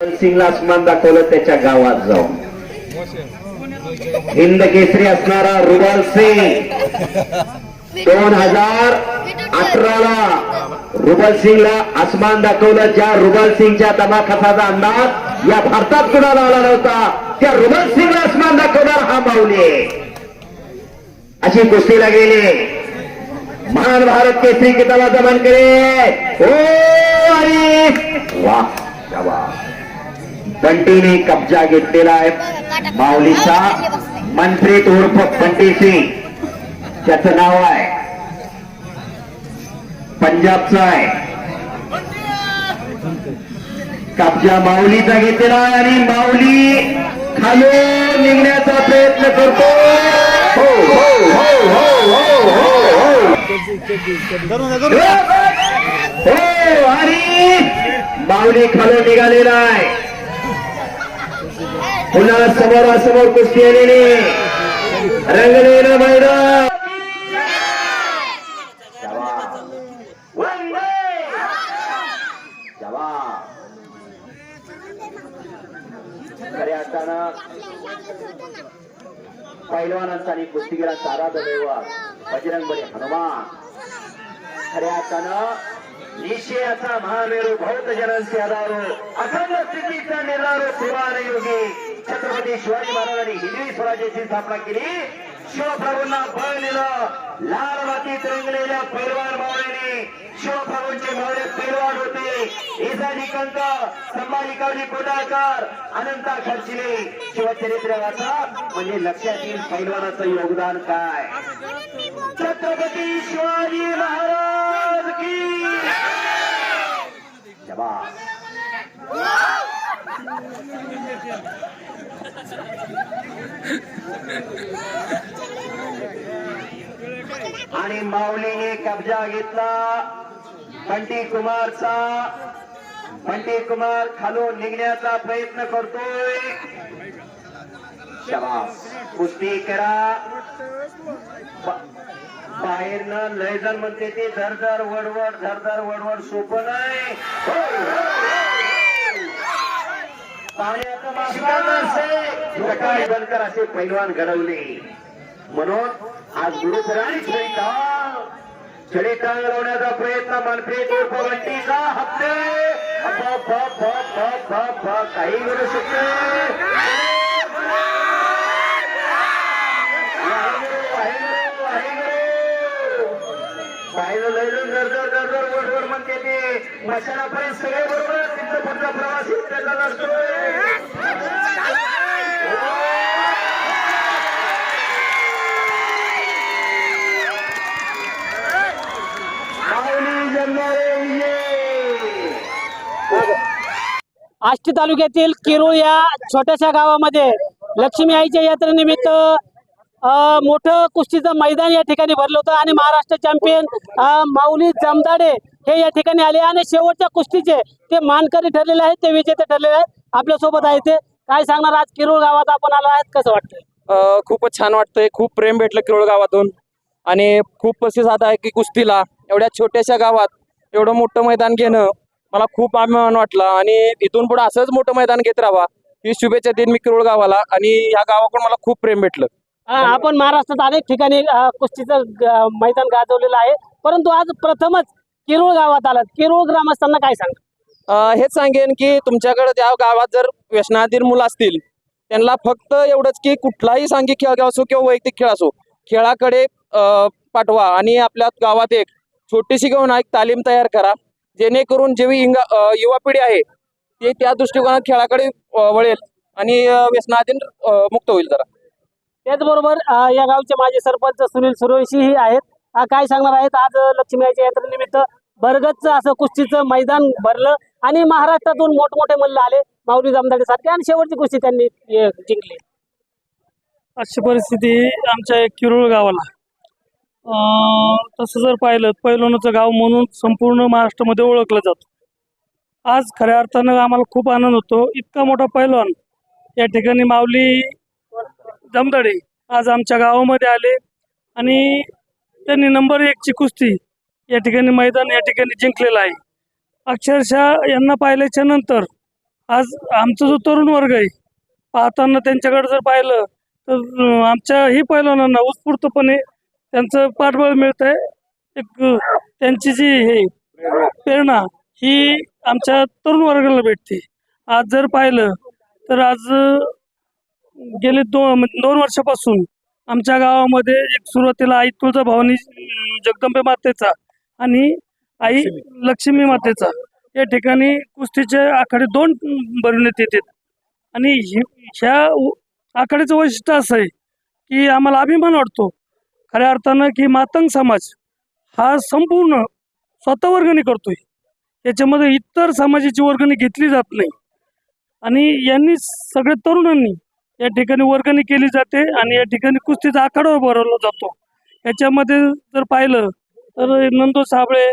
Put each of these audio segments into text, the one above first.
सिंगला आसमान दाखवलं त्याच्या गावात जाऊन. हिंद केसरी असणारा रुबल सिंग. दोन हजार अठराला रुबल सिंगला आसमान दाखवलं. ज्या रुबल सिंगच्या दमाखाचा अंदाज या भारतात कुणाला आला नव्हता त्या रुबल सिंगला आसमान दाखवणार हा माऊली अशी कुस्तीला गेली महान भारत केसरी किताबा दमन करे ओ अरे वा बंटीने कब्जा घेतलेला आहे. माऊलीचा मंत्री तोर्फ बंटी सिंग. त्याच नाव आहे. पंजाबचं आहे. कब्जा माऊलीचा घेतलेला आहे आणि माऊली खालून निघण्याचा प्रयत्न करतो. हो हो हो. हो हो. हो, हो. हो, हो. आणि माऊली खालून निघालेला आहे. पुन्हा समोरासमोर कुस्ती आलेली रंगलेलं मैदान जवाब. वंदे! खऱ्या अर्थानं पैलवानांचा आणि कुस्तीगिरांचा सारा दैवत बजरंग बली हनुमान खऱ्या अर्थानं निश्चयाचा महामेरू भौत जनांचे आधारो अखंड स्थितीचा निर्धारो सुवान योगी छत्रपती शिवाजी महाराजांनी हिंदवी स्वराज्याची स्थापना केली. शिवप्रभूंना बळ दिलं लाल मातीत रंगलेल्या पैलवान मावळ्याने शिवप्रभूंचे मावळे पैलवान होते. इसाजी कंत संभाजी कोटाळकर अनंता खर्चिले शिवचरित्र वाचा. म्हणजे लक्षात येईल पैलवानाचं योगदान काय. छत्रपती शिवाजी महाराज की जवाब. आणि माऊलीने कब्जा घेतला. बंटी कुमारचा. बंटी कुमार खालून निघण्याचा प्रयत्न करतोय. शबास. कुस्ती करा. बाहेर न लय जण म्हणते ते धरधर वडवड धरधर वडवड सोपं नाही. पाण्या सकाळी बनकर असे पैलवान घडवले म्हणून आज गुरुपुराणी छळीटांग छळीटांग लावण्याचा प्रयत्न मनप्रीत उर्फ बंटीचा हप्ते काही घडू शकते पाहिलं गरजर गरजर वडवड म्हणते ते सगळे बरोबर तिथं पुढचा प्रवास त्याचा नसतोय माऊली जन्मारे ये आष्टी तालुक्यातील किरूळ या छोट्याशा गावामध्ये लक्ष्मी आईच्या यात्रेनिमित्त मोठं कुस्तीचं मैदान या ठिकाणी भरलं होतं आणि महाराष्ट्र चॅम्पियन माऊली जमदाडे हे या ठिकाणी आले आणि शेवटच्या कुस्तीचे ते मानकरी ठरलेले आहेत ते विजेते ठरलेले आहेत. आपल्यासोबत आहे ते. काय सांगणार आज किरूळ गावात आपण आलो आहेत कसं वाटतंय? खूपच छान वाटतंय. खूप प्रेम भेटलं किरूळ गावातून. आणि खूप प्रतिसाद आहे की कुस्तीला. एवढ्या छोट्याशा गावात एवढं मोठं मैदान घेणं मला खूप अभिमान वाटला आणि इथून पुढे असंच मोठं मैदान घेत राहावा. ही शुभेच्छा देईन मी किरोळ गावाला आणि ह्या गावाकडून मला खूप प्रेम भेटलं. आपण महाराष्ट्रात अनेक ठिकाणी अ, कुस्तीचं ग- मैदान गाजवलेलं आहे. परंतु आज प्रथमच किरूळ गावात आलात. किरूळ ग्रामस्थांना काय सांग? अ, हेच सांगेन की तुमच्याकडे त्या गावात जर व्यसनाधीन मुलं असतील त्यांना फक्त एवढंच की कुठलाही सांघिक खेळ असो किंवा वैयक्तिक खेळ असो खेळाकडे अ, पाठवा आणि आपल्या गावात एक छोटीशी घेऊन एक तालीम तयार करा. जेणेकरून जेवी इंगा युवा पिढी आहे ते त्या दृष्टिकोनात खेळाकडे वळेल आणि व्यसनाधीन मुक्त होईल जरा. त्याचबरोबर या गावचे माजी सरपंच सुनील सुरेशी ही आहेत काय सांगणार आहेत? आज लक्ष्मी आईच्या यात्रेनिमित्त बरगतचं असं कुस्तीचं मैदान भरलं आणि महाराष्ट्रातून मोठमोठे मल्ल आले माऊली जामदाडे सारखे आणि शेवटची कुस्ती त्यांनी जिंकली. अशी परिस्थिती आमच्या किरुळ गावाला. तसं जर पाहिलं पैलवानाचं गाव म्हणून संपूर्ण महाराष्ट्रामध्ये ओळखलं जातं. आज खऱ्या अर्थानं आम्हाला खूप आनंद होतो. इतका मोठा पैलवान या ठिकाणी माऊली जमदडे आज आमच्या गावामध्ये आले आणि त्यांनी नंबर एकची कुस्ती या ठिकाणी मैदान या ठिकाणी जिंकलेलं आहे. अक्षरशः यांना पाहिल्याच्या नंतर आज आमचा जो तरुण वर्ग आहे पाहताना त्यांच्याकडे जर पाहिलं तर आमच्या आमच्याही पैलवानांना उत्स्फूर्तपणे त्यांचं पाठबळ मिळत आहे एक त्यांची जी हे प्रेरणा ही आमच्या तरुण वर्गाला भेटते. आज जर पाहिलं तर आज गेले दोन दोन वर्षापासून आमच्या गावामध्ये एक सुरुवातीला आई तुळजा भावनी जगदंबे मातेचा आणि आई लक्ष्मी मातेचा. या ठिकाणी कुस्तीचे आखाडे दोन भरवण्यात येतात. आणि ह्या आखाड्याचं वैशिष्ट्य असं आहे की आम्हाला अभिमान वाटतो. खऱ्या अर्थानं की मातंग समाज हा संपूर्ण स्वतः वर्गणी करतोय. त्याच्यामध्ये इतर समाजाची वर्गणी घेतली जात नाही. आणि यांनी सगळ्या तरुणांनी या ठिकाणी वर्गणी केली जाते आणि या ठिकाणी कुस्तीचा आखाडा भरवला जातो. याच्यामध्ये जर पाहिलं तर नंदो साबळे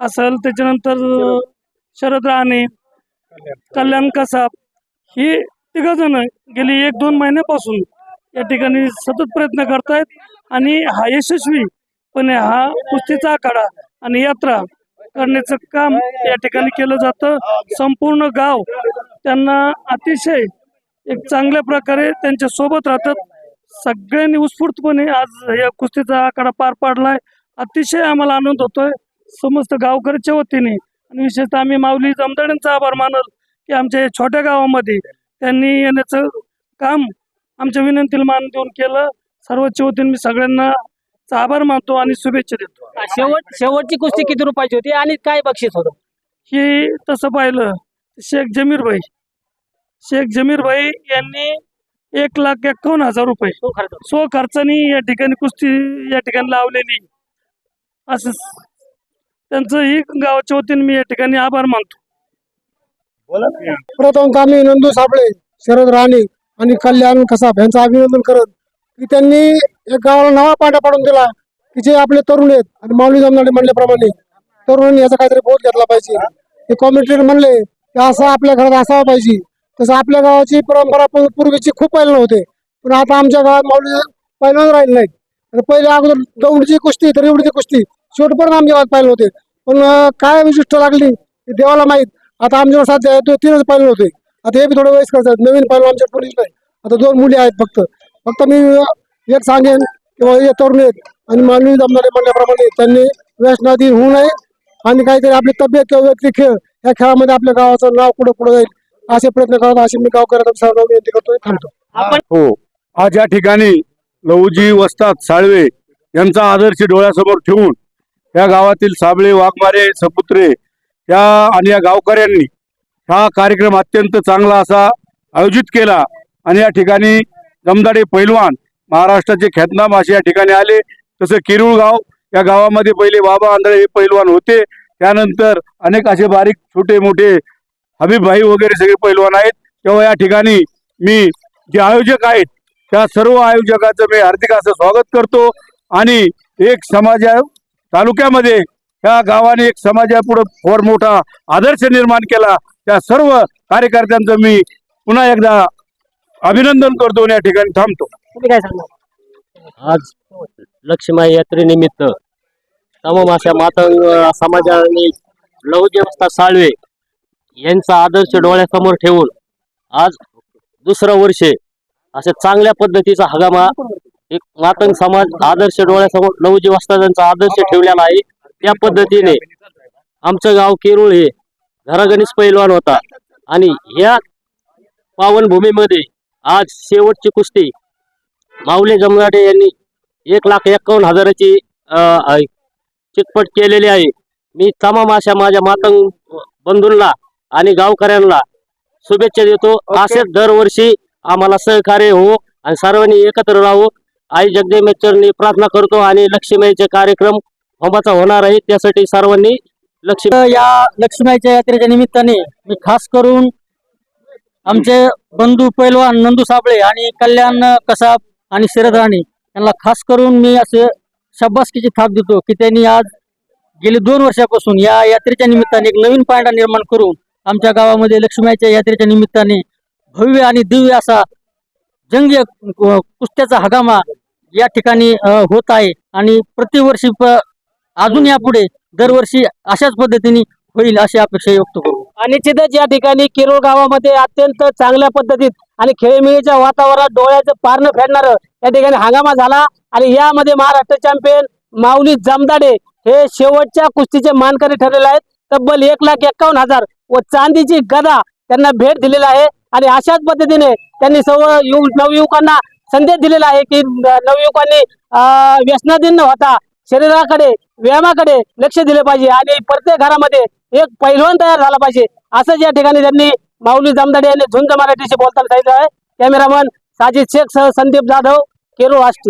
असेल त्याच्यानंतर शरद राणे कल्याण कसाब ही तिघजण गेली एक दोन महिन्यापासून. या ठिकाणी सतत प्रयत्न करतायत आणि हा यशस्वीपणे हा कुस्तीचा आखाडा आणि यात्रा करण्याचं काम या ठिकाणी केलं जातं. संपूर्ण गाव त्यांना अतिशय एक चांगल्या प्रकारे त्यांच्यासोबत राहतात. सगळ्यांनी उत्स्फूर्तपणे आज या कुस्तीचा आखाडा पार पाडलाय. अतिशय आम्हाला आनंद होतोय. समस्त गावकऱ्याच्या वतीने आणि विशेषतः आम्ही माऊली जमदाड्यांचा आभार मानल की आमच्या या छोट्या गावामध्ये त्यांनी येण्याचं काम आमच्या विनंतीला मान देऊन केलं. सर्वच्या वतीने मी सगळ्यांना चा आभार मानतो आणि शुभेच्छा देतो. शेवट शेवटची कुस्ती किती रुपयाची होती आणि काय बक्षीस होतं? की तसं पाहिलं शेख जमीर भाई. शेख जमीर भाई यांनी एक लाख एकावन्न हजार रुपये तो खर्च स्व खर्चाने या ठिकाणी कुस्ती या ठिकाणी लावलेली. असं त्यांचंही गावाच्या वतीने मी या ठिकाणी आभार मानतो. प्रथम आम्ही नंदू साबळे शरद राणे आणि कल्याण कसाब यांचं अभिनंदन करत की त्यांनी एक गावाला नवा पांढरा पाडून दिला की जे आपले तरुण आहेत आणि माऊली जमनाडे म्हणल्याप्रमाणे तरुणांनी याचा काहीतरी बोध घेतला पाहिजे. ते कॉमेंटेटर म्हणले की असं आपल्या घरात असावं पाहिजे. तसं आपल्या गावाची परंपरा पूर्वीची खूप पहिलं होते पण आता आमच्या गावात माऊली पहिलं राहिले नाहीत. आणि पहिले अगोदर दौडची कुस्ती तर एवढीची कुस्ती शेवटपर्यंत आमच्या गावात पाहिलं होते. पण काय विशिष्ट लागली ते देवाला माहीत. आता आमच्यावर साध्या तो तीनच पैलवान होते. आता हे बी थोडे वयस्कर आहेत. नवीन पैलवान आमच्या पोलीस नाही. आता दोन मुली आहेत फक्त. फक्त मी एक सांगेन किंवा हे तरुण आहेत. आणि मानवी जमणारे म्हणल्याप्रमाणे त्यांनी व्यसनाधी होऊ नये. आणि काहीतरी आपली तब्येत किंवा व्यक्ती खेळ या खेळामध्ये आपल्या गावाचं नाव पुढे पुढे जाईल. असे प्रयत्न करत असे मी गावकऱ्यांना सर्व विनंती करतोय. थांबतो हो. आज या ठिकाणी लहुजी वस्ताद साळवे यांचा आदर्श डोळ्यासमोर ठेवून या गावातील साबळे वाघमारे सपुत्रे या आणि या गावकऱ्यांनी हा कार्यक्रम अत्यंत चांगला असा आयोजित केला आणि या ठिकाणी दमदाडे पैलवान महाराष्ट्राचे ख्यातनाम असे या ठिकाणी आले. तसं किरुळ गाव या गावामध्ये पहिले बाबा आंधळे हे पैलवान होते. त्यानंतर अनेक असे बारीक छोटे मोठे हबीबभाई वगैरे सगळे पैलवान आहेत. तेव्हा या ठिकाणी मी जे आयोजक आहेत त्या सर्व आयोजकाचं मी हार्दिक असं स्वागत करतो. आणि एक समाजा तालुक्यामध्ये ह्या गावाने एक समाजापुढं फार मोठा आदर्श निर्माण केला. त्या सर्व कार्यकर्त्यांचं मी पुन्हा एकदा अभिनंदन करतो या ठिकाणी थांबतो. तुम्ही काय सांगणार? आज लक्ष्मी यात्रेनिमित्त तमाम अशा मातंग समाजाने लहुदेवस्था साळवे यांचा आदर्श डोळ्यासमोर ठेवून आज दुसरं वर्ष अशा चांगल्या पद्धतीचा हगामा एक मातंग समाज आदर्श डोळ्यासमोर लहुजी वस्तादांचा आदर्श ठेवलेला आहे. त्या पद्धतीने आमचं गाव केरुळ हे घरागणीस पैलवान होता. आणि या पावनभूमीमध्ये आज शेवटची कुस्ती. माऊली जमनाडे यांनी एक लाख एकावन्न हजाराची चितपट केलेली आहे. मी तमाम अशा माझ्या मातंग बंधूंना आणि गावकऱ्यांना शुभेच्छा देतो. असेच दरवर्षी आम्हाला सहकार्य हो आणि सर्वांनी एकत्र राहू. आई जगदेमेश्वरनी प्रार्थना करतो आणि लक्ष्मीचे कार्यक्रम होमाचा होणार आहे. त्यासाठी सर्वांनी लक्ष्मी या लक्ष्मीच्या यात्रेच्या निमित्ताने मी खास करून आमचे बंधू पैलवान नंदू साबळे आणि कल्याण कसाब आणि शरद राणे यांना खास करून मी असे शब्बासकीची थाप देतो की त्यांनी आज गेली दोन वर्षापासून या यात्रेच्या निमित्ताने एक नवीन पायंडा निर्माण करून आमच्या गावामध्ये लक्ष्मीच्या यात्रेच्या निमित्ताने भव्य आणि दिव्य असा जंगी कुस्त्याचा हगामा या ठिकाणी होत आहे. आणि प्रतिवर्षी प- अजून यापुढे दरवर्षी अशाच पद्धतीने होईल अशी अपेक्षा व्यक्त करू. आणि निश्चितच या ठिकाणी किरोळ गावामध्ये अत्यंत चांगल्या पद्धतीत आणि खेळमिळीच्या वातावरणात डोळ्याचं पारणं फेडणार या ठिकाणी हंगामा झाला. आणि यामध्ये महाराष्ट्र चॅम्पियन माऊली जमदाडे हे शेवटच्या कुस्तीचे मानकरी ठरलेले आहेत. तब्बल एक लाख एक्कावन्न हजार व चांदीची गदा त्यांना भेट दिलेला आहे. आणि अशाच पद्धतीने त्यांनी सर्व युव नवयुवकांना संदेश दिलेला आहे की नवयुवकांनी व्यसनाधीन न होता शरीराकडे व्यायामाकडे लक्ष दिले पाहिजे आणि प्रत्येक घरामध्ये एक पैलवान तयार झाला पाहिजे. असंच या ठिकाणी त्यांनी माऊली जामदाडे यांनी झुंज मराठीशी बोलताना सांगितलं आहे. कॅमेरामन साजिद शेख सह संदीप जाधव केरो आष्टी